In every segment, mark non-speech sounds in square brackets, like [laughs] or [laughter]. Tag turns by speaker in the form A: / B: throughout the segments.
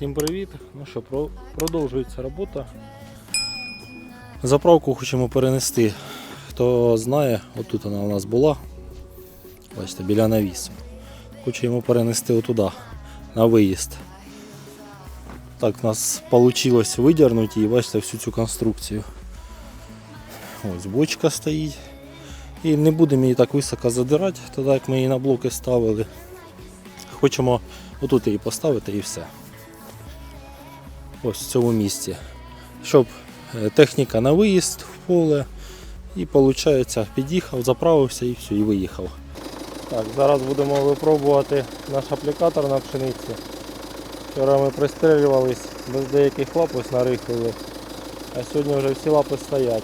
A: Всім привіт. Ну що, продовжується робота. Заправку хочемо перенести. Хто знає, отут вона у нас була. Бачите, біля навісу. Хочемо перенести отуди, на виїзд. Так, у нас вийшло видернути її, бачите, всю цю конструкцію. Ось бочка стоїть. І не будемо її так високо задирати, тоді як ми її на блоки ставили. Хочемо отут її поставити і все. Ось в цьому місці. Щоб е, техніка на виїзд в поле. І виходить, під'їхав, заправився і все, і виїхав. Так, зараз будемо випробувати наш аплікатор на пшениці. Вчора ми пристрілювались, без деяких лап ось нарихлили. А сьогодні вже всі лапи стоять.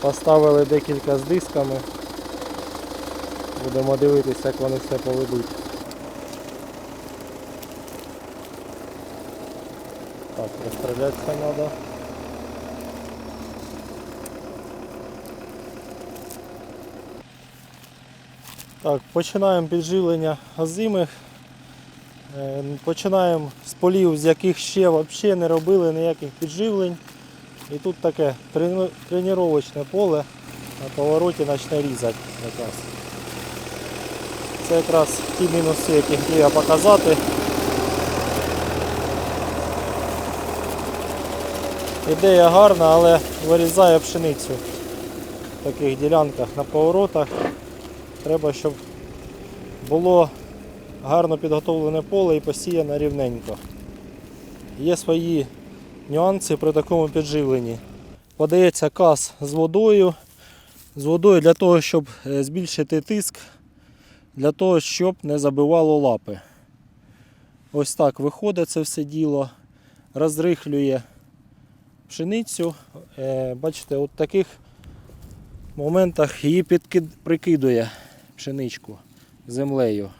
A: Поставили декілька з дисками. Будемо дивитися, як вони все поведуть. Так, розстрілятися треба. Так, починаємо підживлення озимих. Е, Починаємо з полів, з яких ще взагалі не робили ніяких підживлень. І тут таке тренувачне поле на повороті почне різати якраз. Це якраз ті мінуси, які хотів я показати. Ідея гарна, але вирізає пшеницю в таких ділянках на поворотах. Треба, щоб було гарно підготовлене поле і посіяно рівненько. Є свої нюанси при такому підживленні. Подається каз з водою. З водою для того, щоб е, збільшити тиск, для того, щоб не забивало лапи. Ось так виходить це все діло, розрихлює пшеницю. Е, Бачите, от таких моментах її підкид... прикидує пшеничку землею.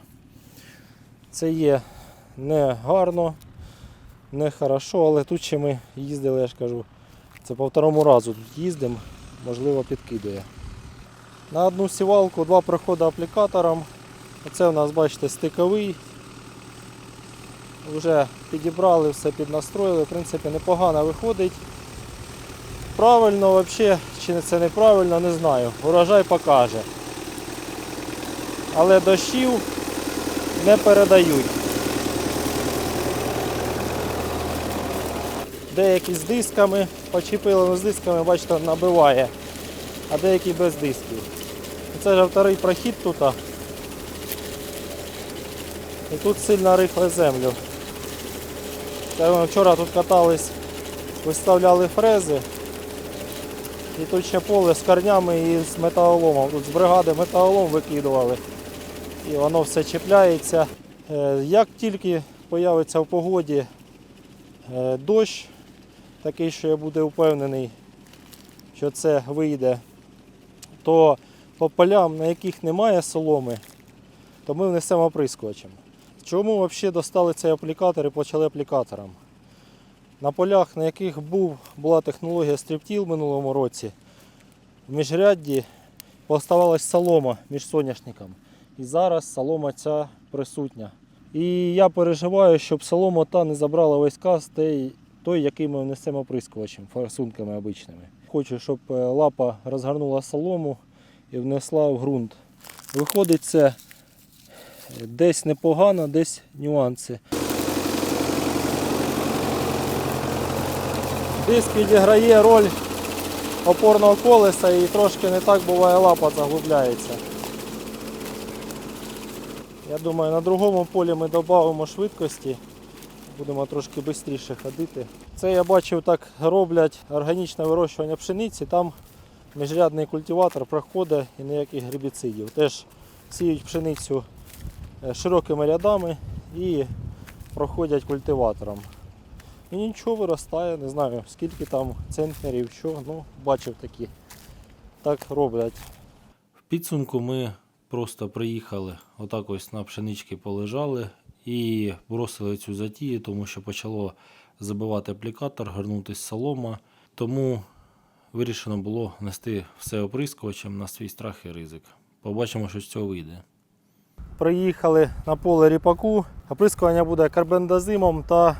A: Це є не гарно, не хорошо, але тут ще ми їздили, я ж кажу, це по второму разу тут їздимо, можливо підкидує. На одну сівалку два проходи аплікатором. Оце у нас, бачите, стиковий. Вже підібрали, все піднастроїли, в принципі, непогано виходить. Правильно взагалі, чи це неправильно, не знаю. Урожай покаже. Але дощів не передають. Деякі з дисками, почепили з дисками, бачите, набиває, а деякі без дисків. Це вже вторий прохід тут. І тут сильно рихле землю. Вчора тут катались, виставляли фрези. І тут поле з корнями і з металоломом. Тут з бригади металолом викидували. І воно все чіпляється. Е, Як тільки появиться в погоді е, дощ, такий, що я буду впевнений, що це вийде, то по полям, на яких немає соломи, то ми внесемо оприскувачем. Чому взагалі достали цей аплікатор і почали аплікатором? На полях, на яких був, була технологія стріптіл минулому році, в міжрядді поставалась солома між соняшником. І зараз солома ця присутня. І я переживаю, щоб солома та не забрала весь каз, той, той який ми внесемо оприскувачем, форсунками обичними. Хочу, щоб е, лапа розгорнула солому і внесла в ґрунт. Виходить це десь непогано, десь нюанси. Диск відіграє роль опорного колеса і трошки не так буває лапа заглубляється. Я думаю, на другому полі ми додамо швидкості, будемо трошки швидше ходити. Це я бачив, так роблять органічне вирощування пшениці, там міжрядний культиватор проходить і ніяких гербіцидів. Теж сіють пшеницю е, широкими рядами і проходять культиватором. І нічого виростає, не знаю скільки там центнерів, що, ну бачив такі. Так роблять. В підсумку ми просто приїхали, отак ось на пшенички полежали і бросили цю затію, тому що почало забивати аплікатор, горнутись солома. Тому вирішено було нести все оприскувачем на свій страх і ризик. Побачимо, що з цього вийде. Приїхали на поле ріпаку. Оприскування буде карбендазимом та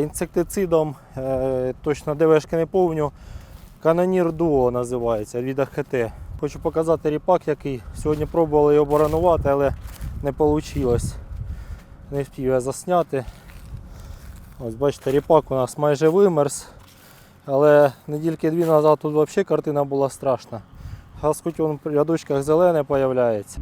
A: інсектицидом, е, точно ДВшки не повню. Канонір Дуо називається від АХТ. Хочу показати ріпак, який сьогодні пробували його баранувати, але не вийшло. Не встиг я засняти. Ось бачите, ріпак у нас майже вимерз. Але недільки дві назад тут взагалі картина була страшна. Газ в рядочках зелене з'являється.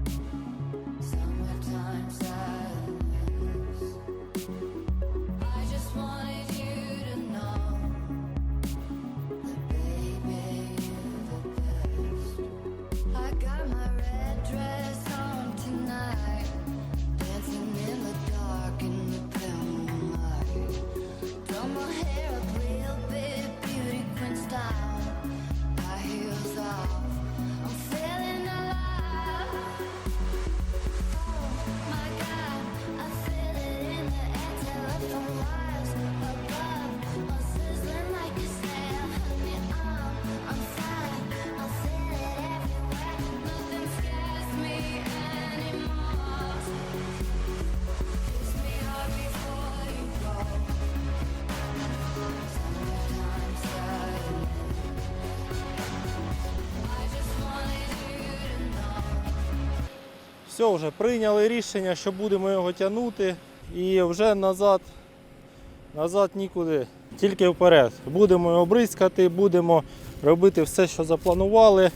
A: Все, вже прийняли рішення, що будемо його тягнути і вже назад, назад нікуди, тільки вперед. Будемо його бризкати, будемо робити все, що запланували.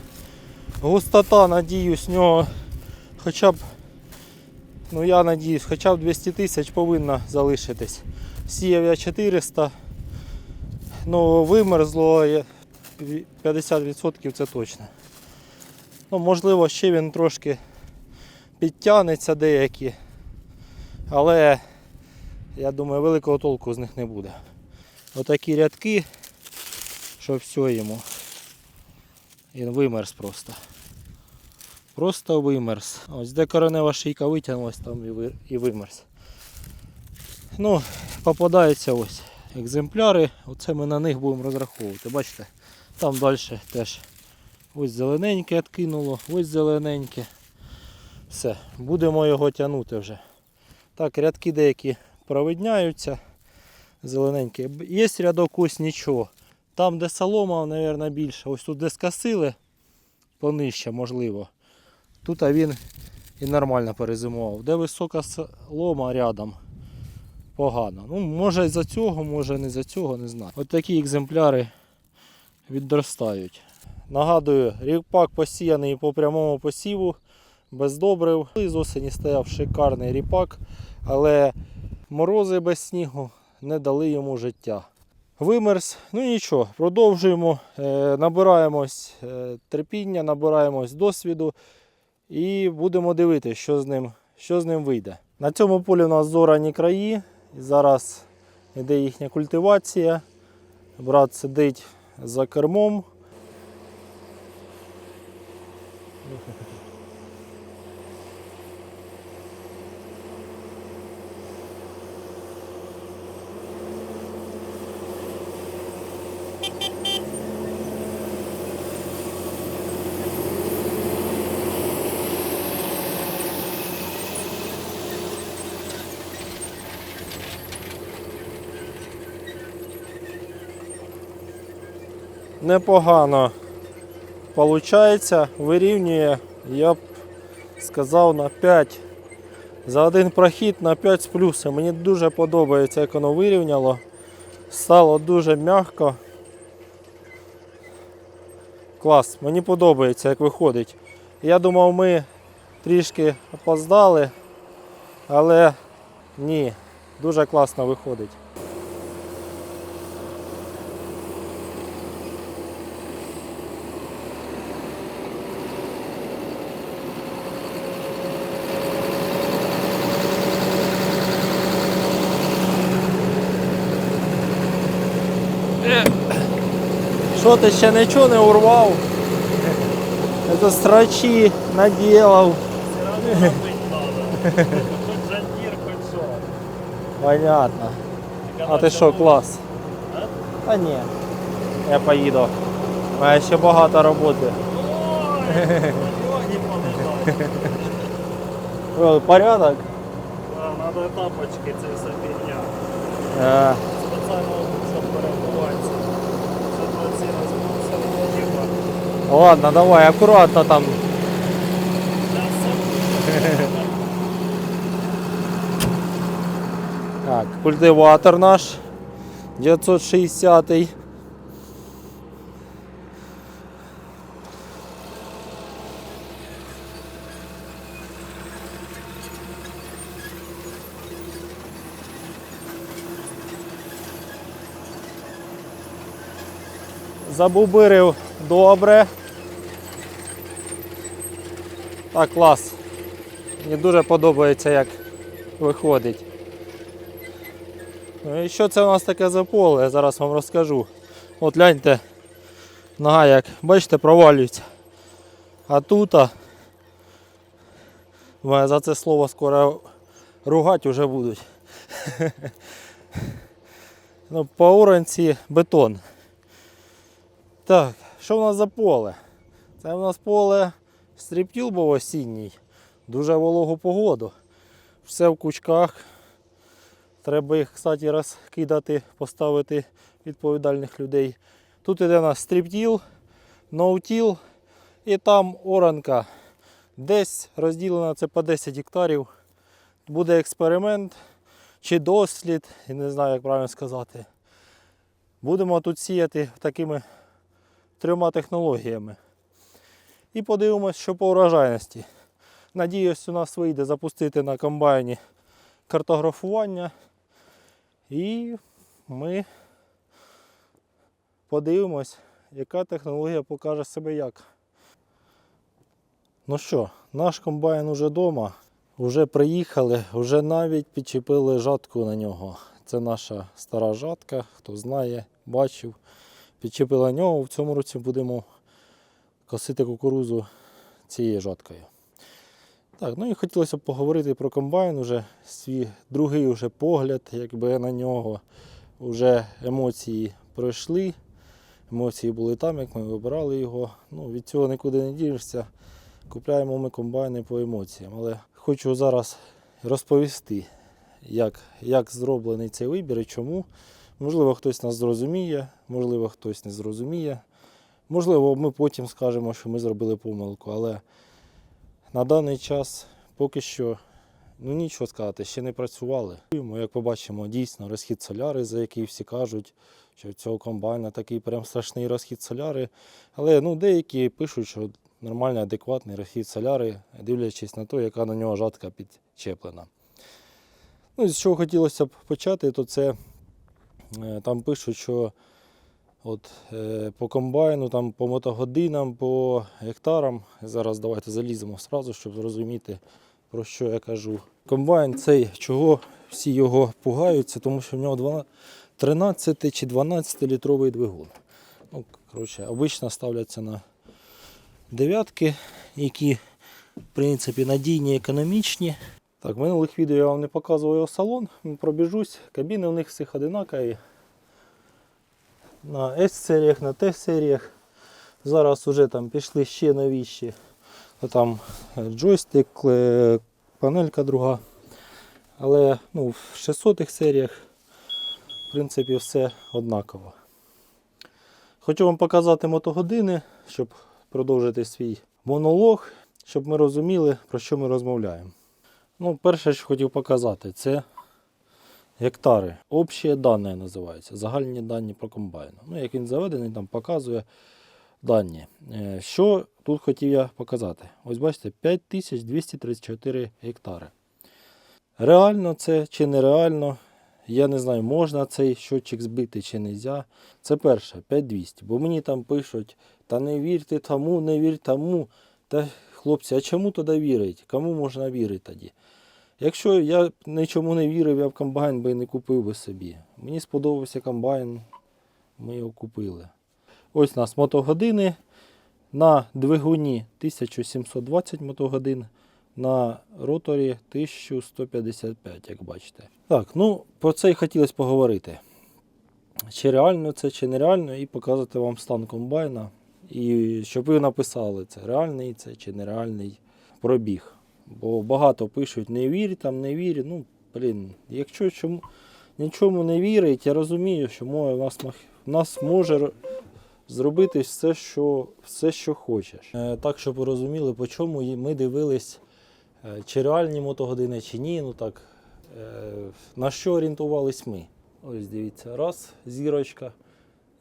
A: Густота, надіюсь, нього хоча б, ну я надіюсь, хоча б 200 тисяч повинна залишитись. Сіяв я 400, ну вимерзло 50% це точно. Ну, можливо, ще він трошки підтягнеться деякі. Але я думаю, великого толку з них не буде. Отакі рядки, що все йому. Він вимерз просто. Просто вимерз. Ось де коренева шийка витягнулась, там і вимерз. Ну, попадаються ось екземпляри. Оце ми на них будемо розраховувати. Бачите, там далі теж ось зелененьке відкинуло, ось зелененьке. Все, будемо його тягнути вже. Так, рядки деякі провидняються. Зелененькі. Є рядок ось нічого. Там, де солома, мабуть, більше. Ось тут де скосили, понижче, можливо. Тут а він і нормально перезимував. Де висока солома рядом. Погано. Ну, може за цього, може не за цього, не знаю. От такі екземпляри відростають. Нагадую, ріпак посіяний по прямому посіву без добрив. З осені стояв шикарний ріпак, але морози без снігу не дали йому життя. Вимерз, ну нічого, продовжуємо, е, набираємось е, терпіння, набираємось досвіду і будемо дивитися, що з ним, що з ним вийде. На цьому полі у нас зорані краї. Зараз йде їхня культивація. Брат сидить за кермом. Непогано виходить, вирівнює, я б сказав, на 5. За один прохід на 5 з плюсом. Мені дуже подобається, як воно вирівняло. Стало дуже м'яко. Клас, мені подобається, як виходить. Я думав, ми трішки опоздали, але ні, дуже класно виходить. Що ти ще нічого не урвав? Це страчі наділав.
B: Все равно набить надо. Хоть жандір, хоть що.
A: Понятно. А
B: Когда
A: ти що,
B: цьому-
A: клас?
B: А?
A: Та ні. Я поїду. У мене ще багато роботи.
B: Ой, ноги полежать.
A: О, Порядок?
B: Да, Надо тапочки, це все фігня.
A: Е,
B: З спеціально,
A: Ладно, давай, аккуратно там. Так, культиватор наш 960. Забубирив добре. Так, клас. Мені дуже подобається, як виходить. Ну і що це у нас таке за поле? Я зараз вам розкажу. От гляньте, нога як, бачите, провалюється. А тут мене за це слово скоро ругати вже будуть. [laughs] ну, по уранці бетон. Так, що в нас за поле? Це в нас поле стріптіл був осінній. Дуже вологу погоду. Все в кучках. Треба їх, кстати, розкидати, поставити відповідальних людей. Тут іде у нас стріптіл, ноутіл і там оранка. Десь розділено це по 10 гектарів. Буде експеримент чи дослід, я не знаю, як правильно сказати. Будемо тут сіяти такими трьома технологіями. І подивимось, що по урожайності. Надіюсь, у нас вийде запустити на комбайні картографування. І ми подивимось, яка технологія покаже себе як. Ну що, наш комбайн уже вдома, вже приїхали, вже навіть підчепили жатку на нього. Це наша стара жатка, хто знає, бачив. Підчепили на нього. В цьому році будемо косити кукурузу цією жаткою. Так, ну і хотілося б поговорити про комбайн, уже свій другий уже погляд, якби на нього. Уже емоції пройшли. Емоції були там, як ми вибирали його. Ну, від цього нікуди не дінешся. Купляємо ми комбайни по емоціям. Але хочу зараз розповісти, як, як зроблений цей вибір і чому. Можливо, хтось нас зрозуміє, можливо, хтось не зрозуміє. Можливо, ми потім скажемо, що ми зробили помилку, але на даний час поки що ну нічого сказати, ще не працювали. Як побачимо, дійсно розхід соляри, за який всі кажуть, що в цього комбайна такий прям страшний розхід соляри. Але ну, деякі пишуть, що нормальний, адекватний розхід соляри, дивлячись на те, яка на нього жатка підчеплена. Ну, з чого хотілося б почати, то це там пишуть, що От, е, по комбайну, там, по мотогодинам, по гектарам. Зараз давайте заліземо сразу, щоб зрозуміти, про що я кажу. Комбайн цей, чого всі його пугаються, тому що в нього 13 чи 12 літровий двигун. Ну, коротше, обично ставляться на дев'ятки, які в принципі надійні, економічні. Так, в минулих відео я вам не показував його салон, пробіжусь. Кабіни у них всіх одинакові на S-серіях, на T-серіях. Зараз вже там пішли ще новіші. А Там е, джойстик, е, панелька друга. Але ну, в 600 серіях в принципі все однаково. Хочу вам показати мотогодини, щоб продовжити свій монолог, щоб ми розуміли, про що ми розмовляємо. Ну, перше, що хотів показати, це гектари. Общі дані називаються. Загальні дані про комбайн. Ну, як він заведений, там показує дані. Е, Що тут хотів я показати? Ось бачите, 5234 гектари. Реально це чи нереально? Я не знаю, можна цей щотчик збити чи не можна. Це перше, 5200. Бо мені там пишуть, та не вірте тому, не вір тому. Та хлопці, а чому тоді вірить? Кому можна вірити тоді? Якщо я нічому не вірив, я в комбайн би не купив би собі. Мені сподобався комбайн, ми його купили. Ось у нас мотогодини. На двигуні 1720 мотогодин, на роторі 1155, як бачите. Так, ну про це і хотілося поговорити. Чи реально це, чи нереально, і показати вам стан комбайна. І щоб ви написали, це реальний це чи нереальний пробіг. Бо багато пишуть, не вір там, не вір. Ну, блін, якщо чому, нічому не вірить, я розумію, що моє нас, нас може зробити все, що, все, що хочеш. Е, так, щоб ви розуміли, по чому ми дивились, е, чи реальні мотогодини, чи ні. Ну так, е, на що орієнтувались ми. Ось дивіться, раз, зірочка.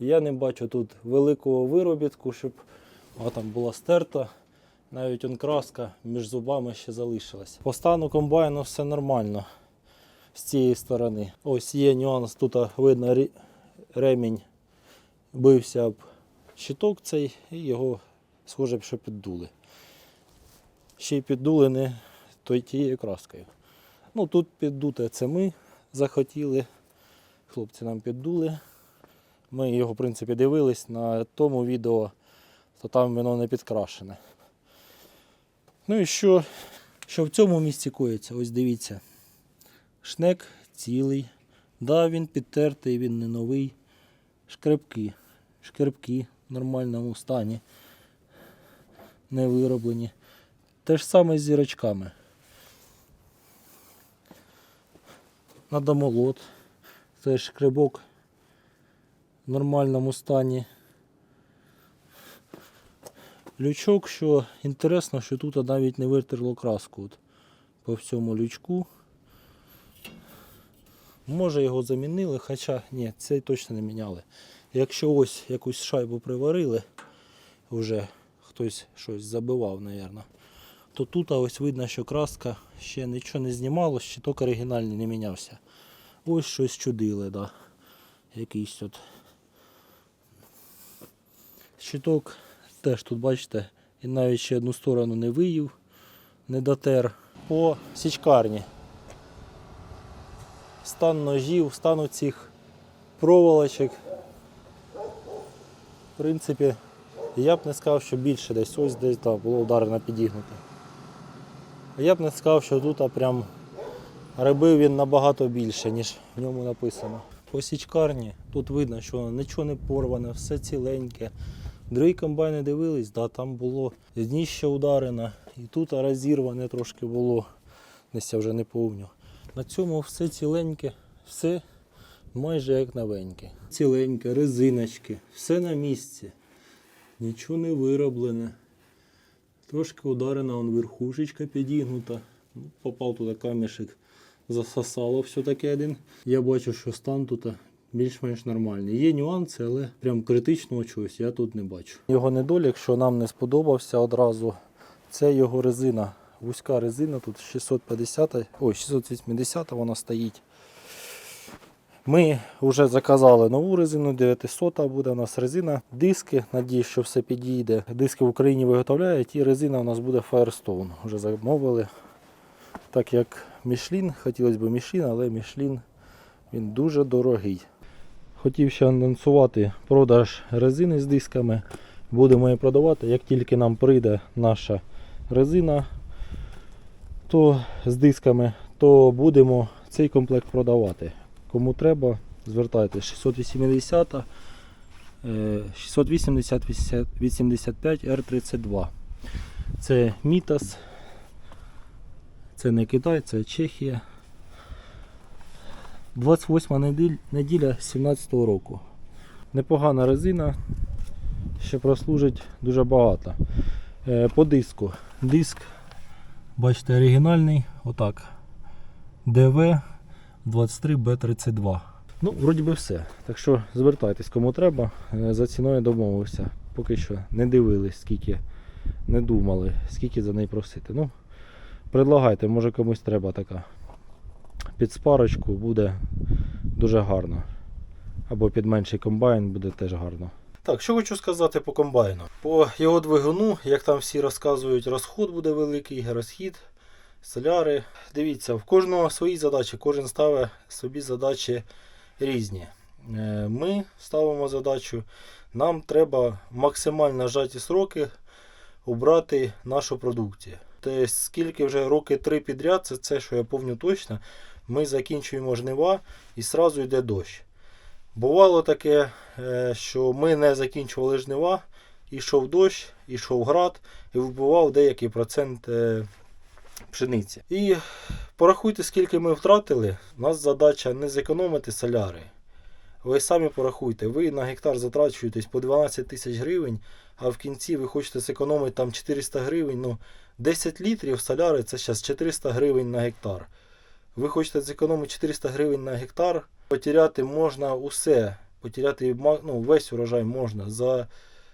A: Я не бачу тут великого виробітку, щоб вона там була стерта. Навіть он краска між зубами ще залишилась. По стану комбайну все нормально з цієї сторони. Ось є нюанс, тут видно ремінь бився об щиток цей і його схоже, що піддули. Ще й піддули не той тією краскою. Ну тут піддуте це ми захотіли. Хлопці нам піддули. Ми його, в принципі, дивились на тому відео, то там воно не підкрашене. Ну і що, що в цьому місці коїться? Ось дивіться. Шнек цілий. Да, він підтертий, він не новий. Шкребки. Шкребки в нормальному стані. Не вироблені. Те ж саме з зірочками. Надомолот. Теж шкребок в нормальному стані. Лючок, що інтересно, що тут навіть не витерло краску от, по всьому лючку. Може його замінили, хоча ні, цей точно не міняли. Якщо ось якусь шайбу приварили, вже хтось щось забивав, мабуть, то тут ось видно, що краска ще нічого не знімало, щиток оригінальний не мінявся. Ось щось чудили, да. Якийсь от щиток теж тут бачите, і навіть ще одну сторону не виїв, не дотер. По січкарні. Стан ножів, стан цих проволочок. В принципі, я б не сказав, що більше десь ось десь да, було ударено підігнуто. Я б не сказав, що тут прям рибив він набагато більше, ніж в ньому написано. По січкарні тут видно, що нічого не порване, все ціленьке. Другі комбайни дивились, да, там було дніще ударено, і тут розірване трошки було, десь вже не повню. На цьому все ціленьке, все майже як новеньке. Ціленьке, резиночки, все на місці. Нічого не вироблене. Трошки ударена, он верхушечка підігнута. Ну, Попав туди камішек, засосало все-таки один. Я бачу, що стан тут більш-менш нормальний. Є нюанси, але прям критичного чогось я тут не бачу. Його недолік, що нам не сподобався одразу, це його резина. Вузька резина, тут 650, ой, 680 вона стоїть. Ми вже заказали нову резину, 900 буде у нас резина. Диски, надіюсь, що все підійде. Диски в Україні виготовляють і резина у нас буде Firestone. Вже замовили. Так як Michelin, хотілося б Michelin, але Michelin він дуже дорогий. Хотів ще анонсувати продаж резини з дисками. Будемо її продавати. Як тільки нам прийде наша резина то з дисками, то будемо цей комплект продавати. Кому треба, звертайтесь 680, е, 680 85 R32. Це Мітас. Це не Китай, це Чехія. 28 неділя 17 року. Непогана резина, ще прослужить дуже багато. Е, По диску. Диск, бачите, оригінальний, отак. ДВ 23B32. Ну, вроді би все. Так що звертайтесь, кому треба. Е, За ціною домовився. Поки що не дивились, скільки не думали, скільки за неї просити. Ну, предлагайте, може комусь треба така. Під спарочку буде дуже гарно. Або під менший комбайн буде теж гарно. Так, що хочу сказати по комбайну. По його двигуну, як там всі розказують, розход буде великий, розхід, соляри. Дивіться, в кожного свої задачі, кожен ставить собі задачі різні. Е, Ми ставимо задачу, нам треба максимально зжаті сроки обрати нашу продукцію. Тобто, скільки вже роки три підряд, це це, що я пам'ятаю точно, ми закінчуємо жнива і одразу йде дощ. Бувало таке, е, що ми не закінчували жнива, ішов дощ, ішов град і вбивав деякий процент е, пшениці. І порахуйте, скільки ми втратили. У нас задача не зекономити соляри. Ви самі порахуйте, ви на гектар затрачуєтесь по 12 тисяч гривень, а в кінці ви хочете зекономити там 400 гривень. Ну, 10 літрів соляри це зараз 400 гривень на гектар. Ви хочете зекономити 400 гривень на гектар, потеряти можна усе. Потеряти ну, весь урожай можна за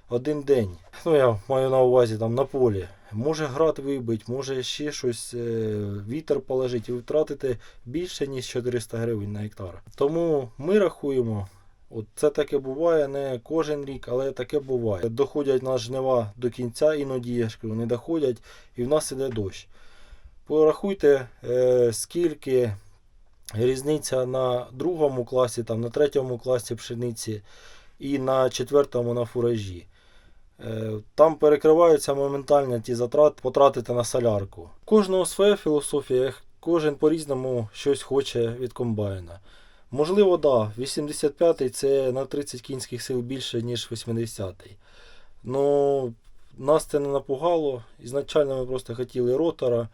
A: один день. Ну, я маю на увазі там на полі. Може град вибить, може ще щось, е, вітер положить, і ви втратите більше, ніж 400 гривень на гектар. Тому ми рахуємо, от це таке буває не кожен рік, але таке буває. Доходять на жнива до кінця, іноді я ж кажу, не доходять, і в нас іде дощ. Порахуйте, е, скільки різниця на другому класі, там, на третьому класі пшениці і на четвертому на фуражі. Е, Там перекриваються моментально ті затрати потратити на солярку. Кожного своя філософія, кожен по-різному щось хоче від комбайна. Можливо, да, 85-й це на 30 кінських сил більше, ніж 80-й. Ну, нас це не напугало. Ізначально ми просто хотіли ротора.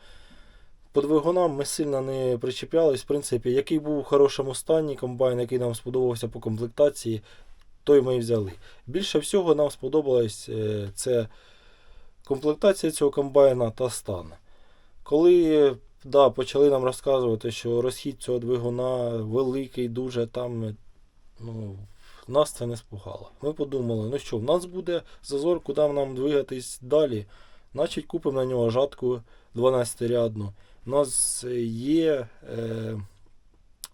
A: По двигунам ми сильно не причіплялись. В принципі, який був у хорошому стані комбайн, який нам сподобався по комплектації, той ми і взяли. Більше всього нам сподобалось е, це комплектація цього комбайна та стан. Коли да, почали нам розказувати, що розхід цього двигуна великий, дуже там, ну, нас це не спугало. Ми подумали, ну що, в нас буде зазор, куди нам двигатись далі. Значить, купимо на нього жатку 12-рядну. Нас є, е,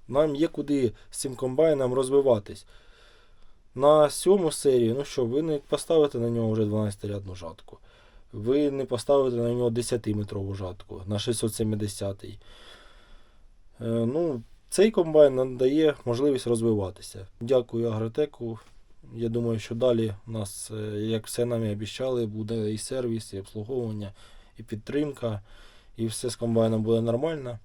A: нам є куди з цим комбайном розвиватись. На сьому серії, ну що, ви не поставите на нього вже 12-рядну жатку. Ви не поставите на нього 10-метрову жатку на 670-й. Е, ну, цей комбайн нам дає можливість розвиватися. Дякую Агротеку. Я думаю, що далі у нас, е, як все нам і обіцяли, буде і сервіс, і обслуговування, і підтримка, і все з комбайном буде нормально.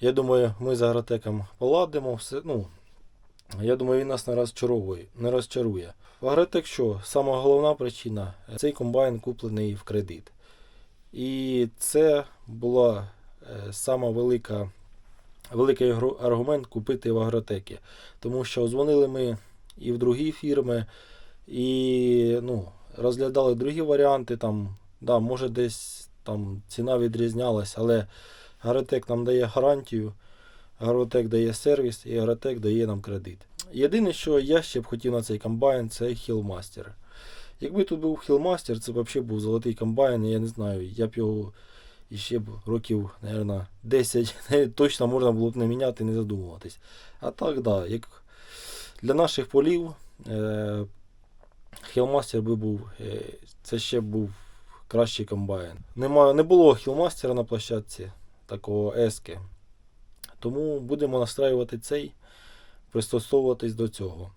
A: Я думаю, ми з Агротеком поладимо. Все, ну, я думаю, він нас не розчаровує. Не розчарує. В Агротек що? Сама головна причина цей комбайн куплений в кредит. І це була е, сама велика, великий аргумент купити в Агротекі. Тому що дзвонили ми і в другі фірми, і ну, розглядали другі варіанти. Там, да, може десь там ціна відрізнялась, але Агротек нам дає гарантію. Агротек дає сервіс і Агротек дає нам кредит. Єдине, що я ще б хотів на цей комбайн, це Хілмастер. Якби тут був Хілмастер, це б взагалі був золотий комбайн, я не знаю, я б його іще б років, мабуть, 10 [laughs] точно можна було б не міняти, не задумуватись. А так, да, як для наших полів е, Хілмастер би був, е, це ще був кращий комбайн. Нема, не було Хілмастера на площадці, такого ески. Тому будемо настраювати цей, пристосовуватись до цього.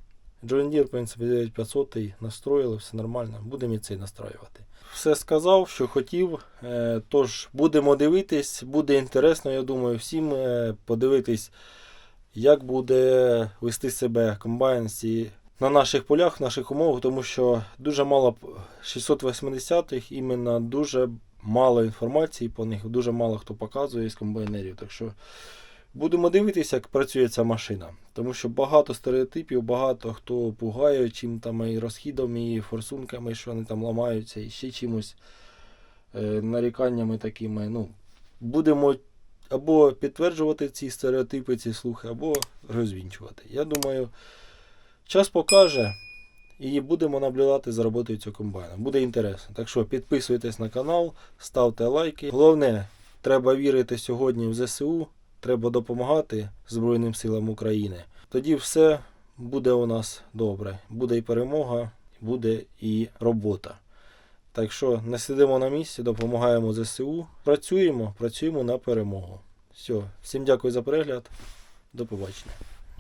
A: John Deere, в принципі, 9500 настроїли, все нормально. Будемо і цей настраювати. Все сказав, що хотів. Е, Тож будемо дивитись, буде інтересно, я думаю, всім е, подивитись, як буде вести себе комбайн ці- на наших полях, в наших умовах, тому що дуже мало 680-х, іменно дуже мало інформації по них, дуже мало хто показує з комбайнерів. Так що Будемо дивитися, як працює ця машина. Тому що багато стереотипів, багато хто пугає чим там і розхідом, і форсунками, що вони там ламаються, і ще чимось е, наріканнями такими. Ну, будемо або підтверджувати ці стереотипи, ці слухи, або розвінчувати. Я думаю, час покаже. І будемо наблюдати за роботою цього комбайна. Буде інтересно. Так що підписуйтесь на канал, ставте лайки. Головне, треба вірити сьогодні в ЗСУ. Треба допомагати Збройним силам України. Тоді все буде у нас добре. Буде і перемога, буде і робота. Так що не сидимо на місці, допомагаємо ЗСУ. Працюємо, працюємо на перемогу. Все, всім дякую за перегляд. До побачення.